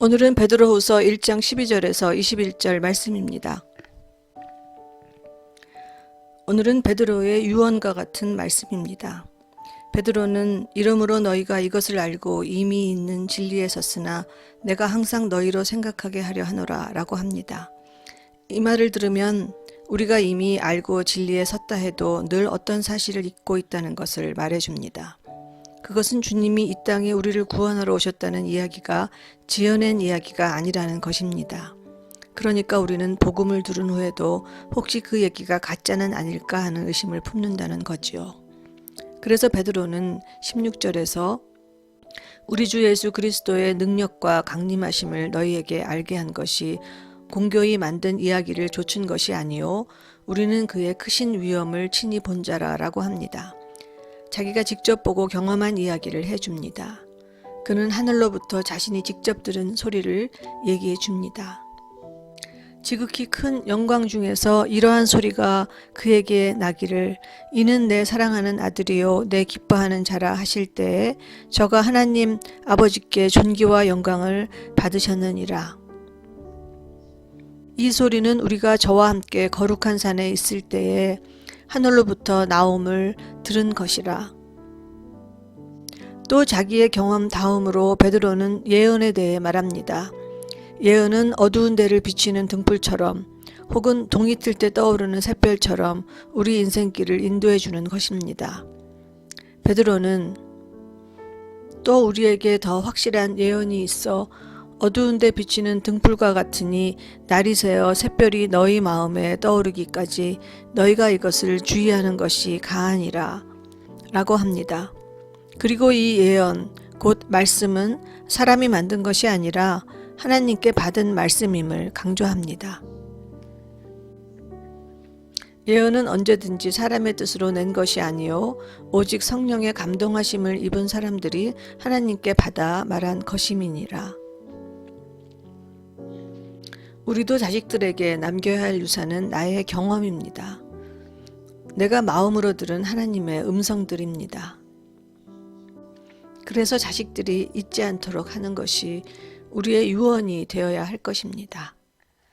오늘은 베드로후서 1장 12절에서 21절 말씀입니다. 오늘은 베드로의 유언과 같은 말씀입니다. 베드로는 이러므로 너희가 이것을 알고 이미 있는 진리에 섰으나 내가 항상 너희로 생각하게 하려 하노라 라고 합니다. 이 말을 들으면 우리가 이미 알고 진리에 섰다 해도 늘 어떤 사실을 잊고 있다는 것을 말해줍니다. 그것은 주님이 이 땅에 우리를 구원하러 오셨다는 이야기가 지어낸 이야기가 아니라는 것입니다. 그러니까 우리는 복음을 들은 후에도 혹시 그 얘기가 가짜는 아닐까 하는 의심을 품는다는 거지요. 그래서 베드로는 16절에서 우리 주 예수 그리스도의 능력과 강림하심을 너희에게 알게 한 것이 공교히 만든 이야기를 조춘 것이 아니요 우리는 그의 크신 위엄을 친히 본 자라라고 합니다. 자기가 직접 보고 경험한 이야기를 해줍니다. 그는 하늘로부터 자신이 직접 들은 소리를 얘기해 줍니다. 지극히 큰 영광 중에서 이러한 소리가 그에게 나기를 이는 내 사랑하는 아들이요 내 기뻐하는 자라 하실 때에 저가 하나님 아버지께 존귀와 영광을 받으셨느니라. 이 소리는 우리가 저와 함께 거룩한 산에 있을 때에 하늘로부터 나옴을 들은 것이라. 또 자기의 경험 다음으로 베드로는 예언에 대해 말합니다. 예언은 어두운 데를 비치는 등불처럼 혹은 동이 틀 때 떠오르는 샛별처럼 우리 인생길을 인도해 주는 것입니다. 베드로는 또 우리에게 더 확실한 예언이 있어 어두운 데 비치는 등불과 같으니 날이 새어 샛별이 너희 마음에 떠오르기까지 너희가 이것을 주의하는 것이 가하니라 라고 합니다. 그리고 이 예언 곧 말씀은 사람이 만든 것이 아니라 하나님께 받은 말씀임을 강조합니다. 예언은 언제든지 사람의 뜻으로 낸 것이 아니요 오직 성령의 감동하심을 입은 사람들이 하나님께 받아 말한 것임이니라. 우리도 자식들에게 남겨야 할 유산은 나의 경험입니다. 내가 마음으로 들은 하나님의 음성들입니다. 그래서 자식들이 잊지 않도록 하는 것이 우리의 유언이 되어야 할 것입니다.